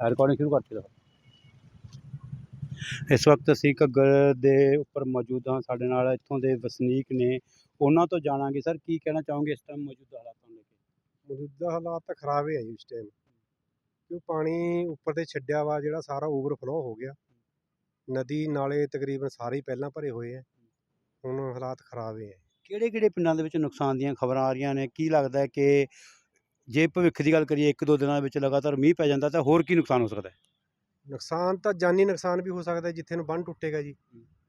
Recording ਸ਼ੁਰੂ ਕਰਤੀ ਦਾ ਇਸ ਵਕਤ ਅਸੀਂ ਘੱਗਰ ਦੇ ਉੱਪਰ ਮੌਜੂਦ ਹਾਂ ਸਾਡੇ ਨਾਲ ਇੱਥੋਂ ਦੇ ਵਸਨੀਕ ਨੇ। ਉਹਨਾਂ ਤੋਂ ਜਾਣਾਂਗੇ। ਸਰ ਕੀ ਕਹਿਣਾ ਚਾਹੋਗੇ ਇਸ ਟਾਈਮ ਮੌਜੂਦਾ ਹਾਲਾਤਾਂ ਨੂੰ ਲੈ ਕੇ? ਮੌਜੂਦਾ ਹਾਲਾਤ ਤਾਂ ਖਰਾਬ ਹੀ ਇਸ ਟਾਈਮ ਕਿਉਂ ਪਾਣੀ ਉੱਪਰ ਤੇ ਛੱਡਿਆ ਵਾ ਜਿਹੜਾ ਸਾਰਾ ਓਵਰਫਲੋ ਹੋ ਗਿਆ। ਨਦੀ ਨਾਲੇ ਤਕਰੀਬਨ ਸਾਰੇ ਹੀ ਪਹਿਲਾਂ ਭਰੇ ਹੋਏ ਆ। ਹੁਣ ਹਾਲਾਤ ਖਰਾਬ ਹੀ ਕਿਹੜੇ ਕਿਹੜੇ ਪਿੰਡਾਂ ਦੇ ਵਿੱਚ ਨੁਕਸਾਨ ਦੀਆਂ ਖਬਰਾਂ ਆ ਰਹੀਆਂ ਨੇ? ਕੀ ਲੱਗਦਾ ਹੈ ਕਿ ਜੇ ਭਵਿੱਖ ਦੀ ਗੱਲ ਕਰੀਏ ਇੱਕ ਦੋ ਦਿਨਾਂ ਦੇ ਵਿੱਚ ਲਗਾਤਾਰ ਮੀਂਹ ਪੈ ਜਾਂਦਾ ਤਾਂ ਹੋਰ ਕੀ ਨੁਕਸਾਨ ਹੋ ਸਕਦਾ ਹੈ? ਨੁਕਸਾਨ ਤਾਂ ਜਾਨੀ ਨੁਕਸਾਨ ਵੀ ਹੋ ਸਕਦਾ ਜਿੱਥੇ ਨੂੰ ਬੰਨ ਟੁੱਟੇਗਾ ਜੀ।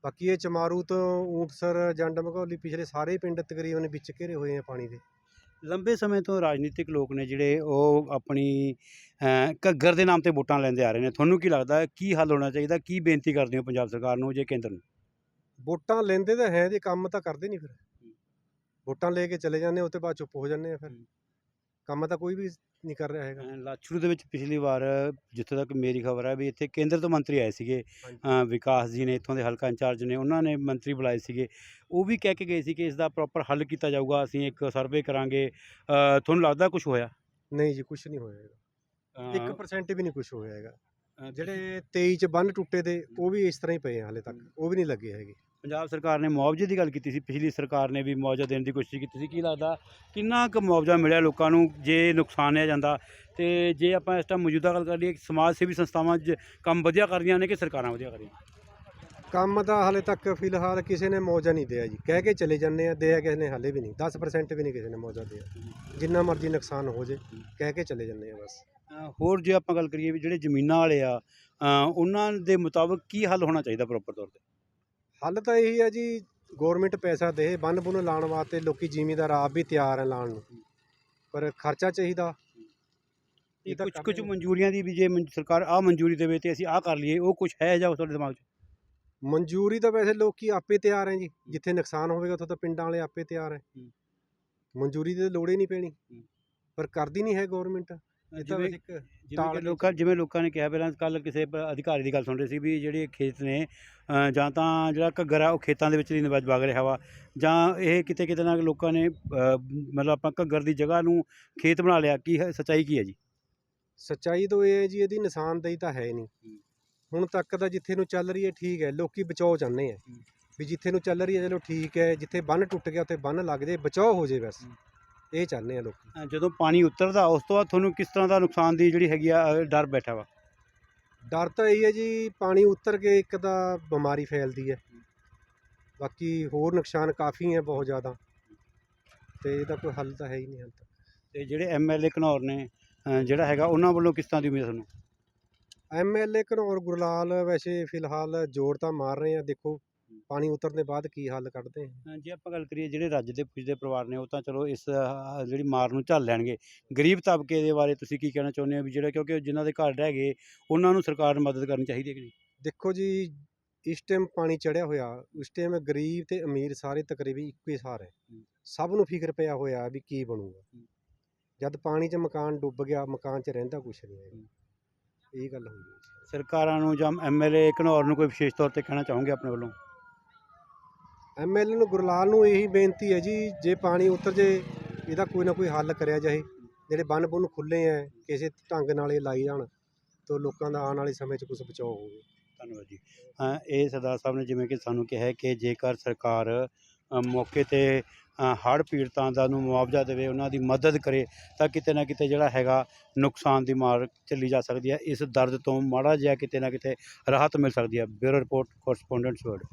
ਬਾਕੀ ਇਹ ਚਮਾਰੂ ਤੋਂ ਊਂਟਸਰ ਜੰਡ ਮਘੌਲੀ ਪਿਛਲੇ ਸਾਰੇ ਪਿੰਡ ਤਕਰੀਬਨ ਵਿੱਚ ਘਿਰੇ ਹੋਏ ਆ ਪਾਣੀ ਦੇ। ਲੰਬੇ ਸਮੇਂ ਤੋਂ ਰਾਜਨੀਤਿਕ ਲੋਕ ਨੇ ਜਿਹੜੇ ਉਹ ਆਪਣੀ ਘੱਗਰ ਦੇ ਨਾਮ ਤੇ ਵੋਟਾਂ ਲੈਂਦੇ ਆ ਰਹੇ ਨੇ। ਤੁਹਾਨੂੰ ਕੀ ਲੱਗਦਾ ਕੀ ਹੱਲ ਹੋਣਾ ਚਾਹੀਦਾ ਕੀ ਬੇਨਤੀ ਕਰਦੇ ਹੋ ਪੰਜਾਬ ਸਰਕਾਰ ਨੂੰ ਜੇ ਕੇਂਦਰ ਨੂੰ? ਵੋਟਾਂ ਲੈਂਦੇ ਤਾਂ ਹੈ ਜੀ ਕੰਮ ਤਾਂ ਕਰਦੇ ਨਹੀਂ ਫਿਰ। ਵੋਟਾਂ ਲੈ ਕੇ ਚਲੇ ਜਾਂਦੇ ਉਹ ਤੋਂ ਬਾਅਦ ਚੁੱਪ ਹੋ ਜਾਂਦੇ ਆ ਫਿਰ। ਕੰਮ ਤਾਂ ਕੋਈ ਵੀ ਨਹੀਂ ਕਰ ਰਿਹਾ ਹੈਗਾ। ਲਾਚੜੂ ਦੇ ਵਿੱਚ ਪਿਛਲੀ ਵਾਰ ਜਿੱਥੇ ਤੱਕ ਮੇਰੀ ਖਬਰ ਹੈ ਵੀ ਇੱਥੇ ਕੇਂਦਰ ਤੋਂ ਮੰਤਰੀ ਆਏ ਸੀਗੇ ਵਿਕਾਸ ਜੀ ਨੇ ਇੱਥੋਂ ਦੇ ਹਲਕਾ ਇੰਚਾਰਜ ਨੇ ਉਹਨਾਂ ਨੇ ਮੰਤਰੀ ਬੁਲਾਏ ਸੀਗੇ। ਉਹ ਵੀ ਕਹਿ ਕੇ ਗਏ ਸੀ ਕਿ ਇਸ ਦਾ ਪ੍ਰੋਪਰ ਹੱਲ ਕੀਤਾ ਜਾਊਗਾ ਅਸੀਂ ਇੱਕ ਸਰਵੇ ਕਰਾਂਗੇ। ਤੁਹਾਨੂੰ ਲੱਗਦਾ ਕੁਝ ਹੋਇਆ? ਨਹੀਂ ਜੀ ਕੁਝ ਨਹੀਂ ਹੋਇਆ ਹੈਗਾ। ਅਹ 1% ਵੀ ਨਹੀਂ ਕੁਝ ਹੋਇਆ ਹੈਗਾ। ਜਿਹੜੇ 23 ਚ ਬੰਨ ਟੁੱਟੇ ਦੇ ਉਹ ਵੀ ਇਸ ਤਰ੍ਹਾਂ ਹੀ ਪਏ ਆ ਹਾਲੇ ਤੱਕ। ਉਹ ਵੀ ਨਹੀਂ ਲੱਗੇ ਹੈਗੇ। ਪੰਜਾਬ ਸਰਕਾਰ ਨੇ ਮੁਆਵਜ਼ੇ ਦੀ ਗੱਲ ਕੀਤੀ ਸੀ ਪਿਛਲੀ ਸਰਕਾਰ ਨੇ ਵੀ ਮੁਆਵਜ਼ਾ ਦੇਣ ਦੀ ਕੋਸ਼ਿਸ਼ ਕੀਤੀ ਸੀ। ਕੀ ਲੱਗਦਾ ਕਿੰਨਾ ਕੁ ਮੁਆਵਜ਼ਾ ਮਿਲਿਆ ਲੋਕਾਂ ਨੂੰ ਜੇ ਨੁਕਸਾਨਿਆ ਜਾਂਦਾ? ਤੇ ਜੇ ਆਪਾਂ ਇਸ ਟਾਈਮ ਮੌਜੂਦਾ ਗੱਲ ਕਰੀਏ ਸਮਾਜ ਸੇਵੀ ਸੰਸਥਾਵਾਂ ਕੰਮ ਵਧੀਆ ਕਰ ਰਹੀਆਂ ਨੇ ਕਿ ਸਰਕਾਰਾਂ ਵਧੀਆ ਕਰ ਰਹੀਆਂ? ਕੰਮ ਤਾਂ ਹਾਲੇ ਤੱਕ ਫਿਲਹਾਲ ਕਿਸੇ ਨੇ ਮੌਜਾ ਨਹੀਂ ਦਿਆ ਜੀ। ਕਹਿ ਕੇ ਚਲੇ ਜਾਂਦੇ ਆ ਦਿਆ ਕਿਸੇ ਨੇ ਹਾਲੇ ਵੀ ਨਹੀਂ। 10% ਵੀ ਨਹੀਂ ਕਿਸੇ ਨੇ ਮੌਜਾ ਦਿਆ। ਜਿੰਨਾ ਮਰਜ਼ੀ ਨੁਕਸਾਨ ਹੋ ਜੇ ਕਹਿ ਕੇ ਚਲੇ ਜਾਂਦੇ ਆ ਬਸ। ਹੋਰ ਜੇ ਆਪਾਂ ਗੱਲ ਕਰੀਏ ਵੀ ਜਿਹੜੇ ਜ਼ਮੀਨਾਂ ਵਾਲੇ ਆ ਉਹਨਾਂ ਦੇ ਮੁਤਾਬਕ ਕੀ ਹੱਲ ਹੋਣਾ ਚਾਹੀਦਾ ਪ੍ਰੋਪਰ ਤੌਰ ਤੇ? ਹੱਲ ਤਾਂ ਇਹੀ ਆ ਜੀ ਗਵਰਨਮੈਂਟ ਪੈਸਾ ਦੇ ਬੰਨ ਬੁੰਨ ਲਾਉਣ ਵਾਸਤੇ ਲੋਕੀ ਜ਼ਿਮੀਂਦਾਰ ਆਪ ਵੀ ਤਿਆਰ ਆ ਲਾਉਣ ਨੂੰ। ਪਰ ਖਰਚਾ ਚਾਹੀਦਾ। ਇਹ ਕੁਝ ਕੁਝ। ਮਨਜ਼ੂਰੀਆਂ ਦੀ ਵੀ ਜੇ ਮਨ- ਸਰਕਾਰ ਆ ਮਨਜ਼ੂਰੀ ਦੇਵੇ ਤੇ ਅਸੀਂ ਆ ਕਰ ਲਈਏ ਉਹ ਕੁਝ ਹੈ ਜਾਂ ਤੁਹਾਡੇ ਦਿਮਾਗ 'ਚ? ਮਨਜ਼ੂਰੀ ਤਾਂ ਵੈਸੇ ਲੋਕੀ ਆਪੇ ਤਿਆਰ ਹੈ ਜੀ। ਜਿੱਥੇ ਨੁਕਸਾਨ ਹੋਵੇਗਾ ਉੱਥੇ ਤਾਂ ਪਿੰਡਾਂ ਵਾਲੇ ਆਪੇ ਤਿਆਰ ਹੈ। ਹੂੰ। ਮਨਜ਼ੂਰੀ ਦੀ ਤਾਂ ਲੋੜ ਹੀ ਨਹੀਂ ਪੈਣੀ। ਹੂੰ। ਪਰ ਕਰਦੀ ਨਹੀਂ ਹੈ ਗਵਰਨਮੈਂਟ ਜਿਵੇਂ ਜਿਵੇਂ ਕਿ ਲੋਕਾਂ ਜਿਵੇਂ ਲੋਕਾਂ ਨੇ ਕਿਹਾ ਪਹਿਲਾਂ ਕੱਲ ਕਿਸੇ ਪ- ਅਧਿਕਾਰੀ ਦੀ ਗੱਲ ਸੁਣ ਰਹੇ ਸੀ ਵੀ ਜਿਹੜੇ ਖੇਤ ਨੇ ਅ, ਜਾਂ ਤਾਂ ਜਿਹੜਾ ਘੱਗਰ ਆ ਉਹ ਖੇਤਾਂ ਦੇ ਵਿੱਚ ਨਹੀਂ ਵਜ ਵਗ ਰਿਹਾ ਵਾ ਜਾਂ ਇਹ ਕਿਤੇ ਕਿਤੇ ਨਾ ਲੋਕਾਂ ਨੇ ਅ, ਮਤਲਬ ਆਪਾਂ ਘੱਗਰ ਦੀ ਜਗ੍ਹਾ ਨੂੰ ਖੇਤ ਬਣਾ ਲਿਆ ਕੀ ਹੈ ਸੱਚਾਈ ਕੀ ਹੈ ਜੀ ਸੱਚਾਈ ਤਾਂ ਇਹ ਹੈ ਜੀ ਇਹਦੀ ਨਿਸ਼ਾਨਦੇਹੀ ਤਾਂ ਹੈ ਨਹੀਂ। ਹੁਣ ਤੱਕ ਤਾਂ ਜਿੱਥੇ ਨੂੰ ਚੱਲ ਰਹੀ ਹੈ ਠੀਕ ਹੈ ਲੋਕੀ ਬਚਾਓ ਚਾਹੁੰਦੇ ਆ। ਵੀ ਜਿੱਥੇ ਨੂੰ ਚੱਲ ਰਹੀ ਹੈ ਚਲੋ ਠੀਕ ਹੈ ਜਿੱਥੇ ਬੰਨ ਟੁੱਟ ਗਿਆ ਉੱਥੇ ਬੰਨ ਲੱਗ ਜੇ ਬਚਾਓ ਹੋ ਜੇ ਬਸ ਹੂੰ। ਇਹ ਚਾਹੁੰਦੇ ਆ ਲੋਕੀ। ਅ, ਜਦੋਂ ਪਾਣੀ ਉਤਰਦਾ ਉਸ ਤੋਂ ਬਾਅਦ ਤੁਹਾਨੂੰ ਕਿਸ ਤਰ੍ਹਾਂ ਦਾ ਨੁਕਸਾਨ ਦੀ ਜਿਹੜੀ ਹੈਗੀ ਆ ਅ, ਡਰ ਬੈਠਾ ਵਾ? ਡਰ ਤਾਂ ਇਹ ਹੈ ਜੀ ਪਾਣੀ ਉਤਰ ਕੇ ਇੱਕ ਤਾਂ ਬਿਮਾਰੀ ਫੈਲਦੀ ਹੈ। ਬਾਕੀ ਹੋਰ ਨੁਕਸਾਨ ਕਾਫੀ ਹੈ ਬਹੁਤ ਜ਼ਿਆਦਾ। ਤੇ ਇਹਦਾ ਕੋਈ ਹੱਲ ਤਾਂ ਹੈ ਹੀ ਨਹੀਂ ਹਾਲੇ ਤੱਕ। ਤੇ ਜਿਹੜੇ ਐਮਐਲਏ ਘਨੌਰ ਨੇ ਅ, ਜਿਹੜਾ ਹੈਗਾ ਉਹਨਾਂ ਵੱਲੋਂ ਕਿਸ ਤਰ੍ਹਾਂ ਦੀ ਉਮੀਦ ਤੁਹਾਨੂੰ? ਐਮਐਲਏ ਘਨੌਰ ਗੁਰਲਾਲ ਵੈਸੇ ਫਿਲਹਾਲ ਜ਼ੋਰ ਤਾਂ ਮਾਰ ਰਹੇ ਆ ਦੇਖੋ। ਪਾਣੀ ਉਤਰਨ ਦੇ ਬਾਅਦ ਕੀ ਹੱਲ ਕੱਢਦੇ ਆ? ਅ, ਜੇ ਆਪਾਂ ਗੱਲ ਕਰੀਏ ਜਿਹੜੇ ਰੱਜ ਦੇ ਪੁੱਜਦੇ ਪਰਿਵਾਰ ਨੇ ਉਹ ਤਾਂ ਚਲੋ ਇਸ ਜਿਹੜੀ ਮਾਰ ਨੂੰ ਝੱਲ ਲੈਣਗੇ। ਗਰੀਬ ਤਬਕੇ ਦੇ ਬਾਰੇ ਤੁਸੀਂ ਕੀ ਕਹਿਣਾ ਚਾਹੁੰਦੇ ਹੋ ਵੀ ਜਿਹੜਾ ਕਿਉਂਕਿ ਜਿਨ੍ਹਾਂ ਦੇ ਘਰ ਹੈਗੇ ਉਹਨਾਂ ਨੂੰ ਸਰਕਾਰ ਨੂੰ ਮਦਦ ਕਰਨੀ ਚਾਹੀਦੀ ਹੈ ਕਿ ਨਹੀਂ? ਦੇਖੋ ਜੀ ਇਸ ਟਾਈਮ ਪਾਣੀ ਚੜਿਆ ਹੋਇਆ ਉਸ ਟਾਈਮ ਗਰੀਬ ਤੇ ਅਮੀਰ ਸਾਰੇ ਤਕਰੀਬਨ ਇੱਕੋ ਹੀ ਸਾਰ ਹੈ। ਹੂੰ। ਸਭ ਨੂੰ ਫਿਕਰ ਪਿਆ ਹੋਇਆ ਵੀ ਕੀ ਬਣੂਗਾ। ਹੂੰ। ਜਦ ਪਾਣੀ 'ਚ ਮਕਾਨ ਡੁੱਬ ਗਿਆ ਮਕਾਨ 'ਚ ਰਹਿੰਦਾ ਕੁਛ ਨਹੀਂ ਹੈਗਾ। ਇਹ ਗੱਲ ਹੋਈ ਹੈ। ਸਰਕਾਰਾਂ ਨੂੰ ਜਾਂ ਐਮਐਲਏ ਘਨੌਰ ਨੂੰ ਕੋਈ ਵਿਸ਼ੇਸ਼ ਤੌਰ ਤੇ ਕਹਿਣਾ ਚਾਹੋਗੇ ਆਪਣੇ ਵੱਲੋਂ? ਐਮਐਲਏ ਨੂੰ ਗੁਰਲਾਲ ਨੂੰ ਇਹੀ ਬੇਨਤੀ ਹੈ ਜੀ ਜੇ ਪਾਣੀ ਉਤਰ ਜੇ ਇਹਦਾ ਕੋਈ ਨਾ ਕੋਈ ਹੱਲ ਕਰਿਆ ਜਾਏ। ਜਿਹੜੇ ਬੰਨ ਬੁੰਨ ਖੁੱਲੇ ਐ ਕਿਸੇ ਢੰਗ ਨਾਲ ਇਹ ਲਾਈ ਜਾਣ ਤੋਂ ਲੋਕਾਂ ਦਾ ਆਉਣ ਵਾਲੇ ਸਮੇਂ 'ਚ ਕੁਝ ਬਚਾਓ ਹੋਵੇ ਧੰਨਵਾਦ ਜੀ। ਅ, ਇਹ ਸਰਦਾਰ ਸਾਹਿਬ ਨੇ ਜਿਵੇਂ ਕਿ ਸਾਨੂੰ ਕਿਹਾ ਕਿ ਜੇਕਰ ਸਰਕਾਰ ਮੌਕੇ ਤੇ ਹੜ੍ਹ ਪੀੜਤਾਂ ਦਾ ਨੂੰ ਮੁਆਵਜ਼ਾ ਦੇਵੇ ਉਹਨਾਂ ਦੀ ਮਦਦ ਕਰੇ ਤਾਂ ਕਿਤੇ ਨਾ ਕਿਤੇ ਜਿਹੜਾ ਹੈਗਾ ਨੁਕਸਾਨ ਦੀ ਮਾਰ ਚੱਲੀ ਜਾ ਸਕਦੀ ਹੈ। ਇਸ ਦਰਦ ਤੋਂ ਮਾੜਾ ਜਿਹਾ ਕਿਤੇ ਨਾ ਕਿਤੇ ਰਾਹਤ ਮਿਲ ਸਕਦੀ ਹੈ। Bureau report ਕੋਰਸਪੋਂਡੈਂਟਸ word